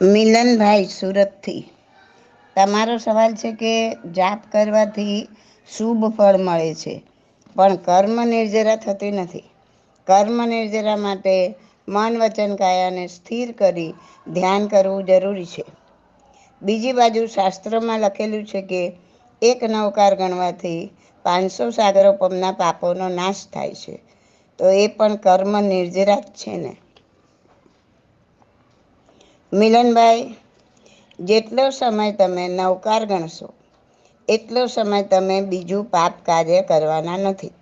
મિલનભાઈ સુરતથી. તમારો સવાલ છે કે જાપ કરવાથી શુભ ફળ મળે છે. પણ કર્મ નિર્જરા થતી નથી. કર્મ નિર્જરા માટે મન વચન કાયાને સ્થિર કરી ધ્યાન કરવું જરૂરી છે. બીજી બાજુ શાસ્ત્રમાં લખેલું છે કે એક નવકાર ગણવાથી પાંચસો સાગરો પમના પાપોનો નાશ થાય છે. તો એ પણ કર્મ નિર્જરા જ છે ને? મિલનભાઈ, જેટલો સમય તમે નવકાર ગણશો, એટલો સમય તમે બીજું પાપ કાર્ય કરવાના નથી.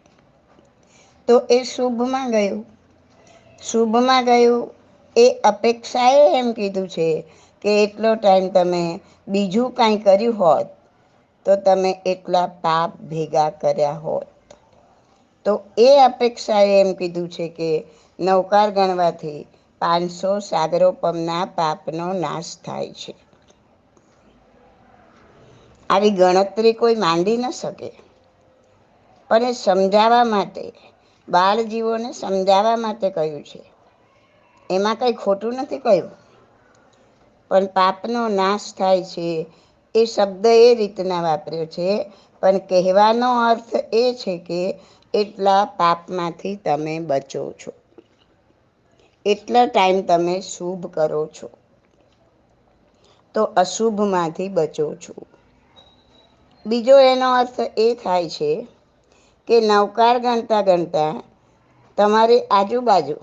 તો એ શુભમાં ગયું. શુભમાં ગયું એ અપેક્ષાએ એમ કીધું છે કે એટલો ટાઈમ તમે બીજું કાંઈ કર્યું હોત, તો તમે એટલા પાપ ભેગા કર્યા હોત. તો એ અપેક્ષાએ એમ કીધું છે કે નવકાર ગણવાથી પાંચસો સાગરોપમના પાપનો નાશ થાય છે. આવી ગણતરી કોઈ માંડી ન શકે. પણ એ સમજાવવા માટે, બાળજીવોને સમજાવવા માટે કહ્યું છે. એમાં કંઈ ખોટું નથી કહ્યું. પણ પાપનો નાશ થાય છે એ શબ્દ એ રીતના વાપર્યો છે. પણ કહેવાનો અર્થ એ છે કે, એટલા પાપમાંથી તમે બચો છો. એટલા ટાઈમ તમે શુભ કરો છો. તો અશુભમાંથી બચો છો. બીજો એનો અર્થ એ થાય છે કે નવકાર ગણતા ગણતા તમારી આજુબાજુ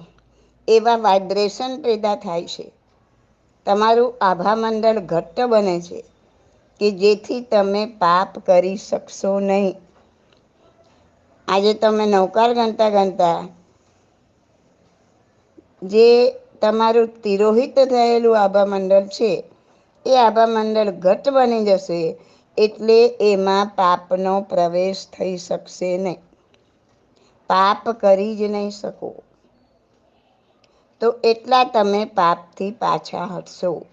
એવા વાઇબ્રેશન પેદા થાય છે. તમારું આભામંડળ ઘટ્ટ બને છે કે જેથી તમે પાપ કરી શકશો નહીં. આજે તમે નૌકાર ગણતા ગણતા જે તમારું તિરોહિત થયેલું આભા મંડળ છે, એ આભા મંડળ ઘટ બની જશે એટલે એમાં પાપનો પ્રવેશ થઈ શકશે નહીં. પાપ કરી જ નહીં શકો. તો એટલા તમે પાપથી પાછા હટશો.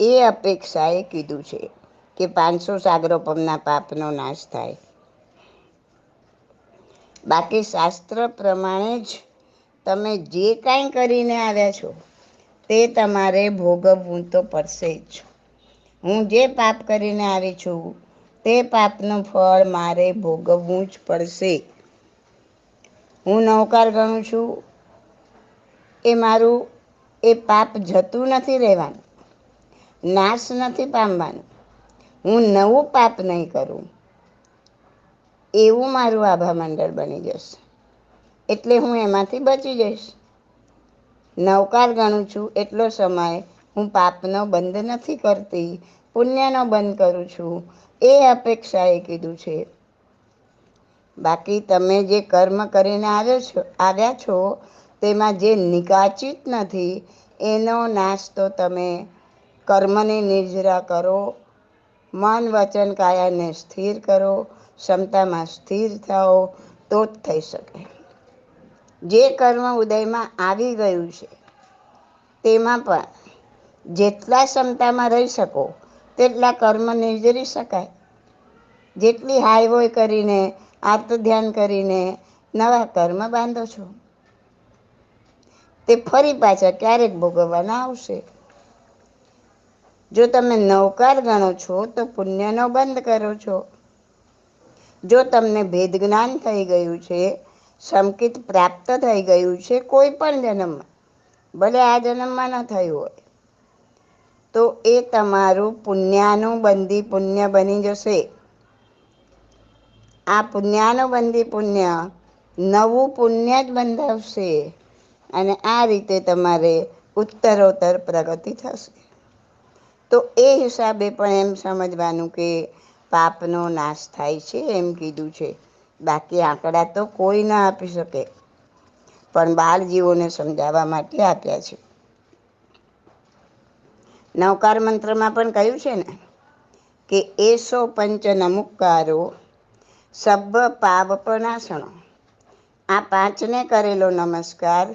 એ અપેક્ષાએ કીધું છે કે પાંચસો સાગરોપમના પાપનો નાશ થાય. બાકી શાસ્ત્ર પ્રમાણે જ તમે જે કાંઈ કરીને આવ્યા છો, તે તમારે ભોગવવું તો પડશે જ હું જે પાપ કરીને આવી છું, તે પાપનું ફળ મારે ભોગવવું જ પડશે. હું નૌકાર ગણું છું, એ મારું, એ પાપ જતું નથી રહેવાનું, નાશ નથી પામવાનું, હું નવું પાપ નહીં કરું. એવું મારું આભા મંડળ બની જશે. એટલે હું એમાંથી બચી જઈશ. નવકાર ગણું છું એટલો સમય હું પાપનો બંધ નથી કરતી, પુણ્યનો બંધ કરું છું, એ અપેક્ષાએ કીધું છે. બાકી તમે જે કર્મ કરીને આવ્યો છો, આવ્યા છો, તેમાં જે નિકાચિત નથી, એનો નાશ તો તમે કર્મની નિર્જરા કરો, મન વચન કાયાને સ્થિર કરો, ક્ષમતામાં સ્થિર થાઓ, તો જ થઈ શકે. જે કર્મ ઉદયમાં આવી ગયું છે, તેમાં પણ જેટલા ક્ષમતામાં રહી શકો, તેટલા કર્મ નિર્જરી શકાય. જેટલી હાઈવોય કરીને આત્મ ધ્યાન કરીને નવા કર્મ બાંધો છો, તે ફરી પાછા ક્યારેક ભોગવવાના આવશે. જો તમે નૌકાર ગણો છો, તો પુણ્યનો બંધ કરો છો. જો તમને ભેદ જ્ઞાન થઈ ગયું છે સંકિત પ્રાપ્ત થઈ ગયું છે, કોઈ પણ જન્મમાં. ભલે આ જન્મમાં ન થયું હોય. તો એ તમારું પુણ્યાનું બંદી પુણ્ય બની જશે. આ પુણ્યાનુબંધી પુણ્ય નવું પુણ્ય જ બંધાવશે અને આ રીતે તમારે ઉત્તરોત્તર પ્રગતિ થશે. તો એ હિસાબે પણ એમ સમજવાનું કે પાપનો નાશ થાય છે, એમ કીધું છે. બાકી આંકડા તો કોઈ ના આપી શકે. પણ બાળજીવોને સમજાવવા માટે આપ્યા છે. નવકાર મંત્રમાં પણ કહ્યું છે ને કે, એસો પંચ નમુકારો સબ્બ પાવપનાશણો આ પાંચને કરેલો નમસ્કાર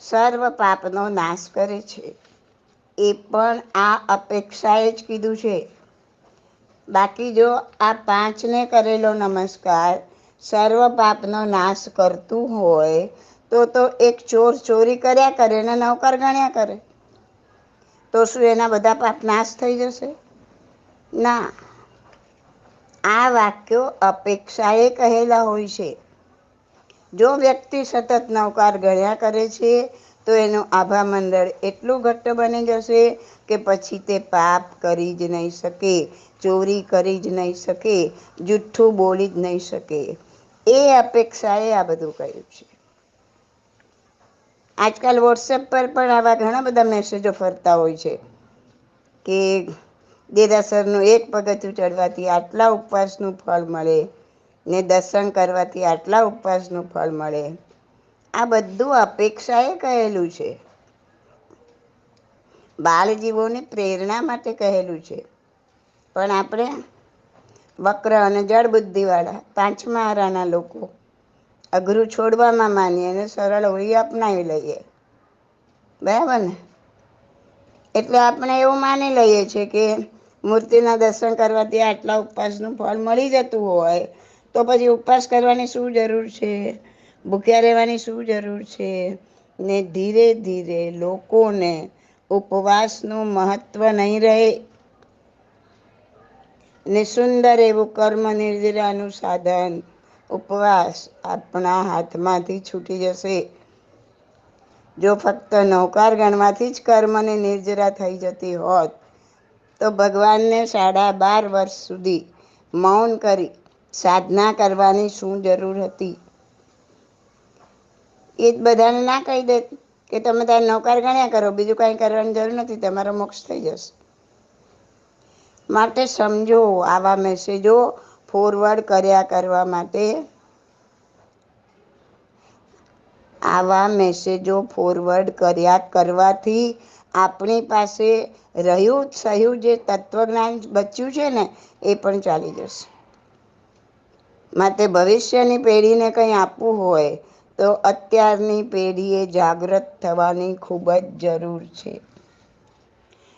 સર્વ પાપનો નાશ કરે છે. એ પણ આ અપેક્ષાએ જ કીધું છે. બાકી જો આ પાંચને કરેલો નમસ્કાર સર્વ પાપનો નાશ કરતું હોય, તો તો એક ચોર ચોરી કર્યા કરે અને નૌકર ગણ્યા કરે. તો શું એના બધા પાપ નાશ થઈ જશે? ના. આ વાક્યો અપેક્ષાએ કહેલા હોય છે. જો વ્યક્તિ સતત નવકાર ગણ્યા કરે છે, તો એનું આભા મંડળ એટલું ઘટ્ટ બની જશે કે પછી તે પાપ કરી જ નહીં શકે, ચોરી કરી જ નહીં શકે, જુઠ્ઠું બોલી જ નહીં શકે. એ અપેક્ષાએ આ બધું કહ્યું છે. આજકાલ વોટ્સએપ પર પણ આવા ઘણા બધા મેસેજો ફરતા હોય છે કે દેરાસરનું એક પગથિયું ચડવાથી આટલા ઉપવાસનું ફળ મળે ને દર્શન કરવાથી આટલા ઉપવાસનું ફળ મળે. આ બધું અપેક્ષાએ કહેલું છે. બાળજીવોને પ્રેરણા માટે કહેલું છે. પણ આપણે વક્ર અને જળ બુદ્ધિવાળા પાંચમા આરાના લોકો. અઘરું છોડવામાં માનીએ અને સરળ હોળી અપનાવી લઈએ. બરાબર ને? એટલે આપણે એવું માની લઈએ છીએ કે મૂર્તિના દર્શન કરવાથી આટલા ઉપવાસનું ફળ મળી જતું હોય, તો પછી ઉપવાસ કરવાની શું જરૂર છે? ભૂખ્યા રહેવાની શું જરૂર છે? ને ધીરે ધીરે લોકોને ઉપવાસનું મહત્ત્વ નહીં રહે. ને એવું કર્મ નિર્જરાનું સાધન. ઉપવાસ આપણા હાથમાંથી છૂટી જશે. જો ફક્ત નૌકાર ગણવાથી જ કર્મને નિર્જરા થઈ જતી હોત, તો ભગવાનને સાડા બાર વર્ષ સુધી મૌન કરી સાધના કરવાની શું જરૂર હતી? એ જ બધાને ના કહી દે કે તમે તારે નૌકાર ગણ્યા કરો, બીજું કાંઈ કરવાની જરૂર નથી, તમારો મોક્ષ થઈ જશે. માટે સમજો આવા મેસેજો ફોરવર્ડ કર્યા કરવા માટે. આવા મેસેજો ફોરવર્ડ કર્યા કરવાથી આપણી પાસે રહ્યું સહ્યું જે તત્વજ્ઞાન બચ્યું છે ને, એ પણ ચાલી જશે. માટે ભવિષ્યની પેઢીને કંઈ આપવું હોય તો અત્યારની પેઢીએ જાગૃત થવાની ખૂબ જ જરૂર છે.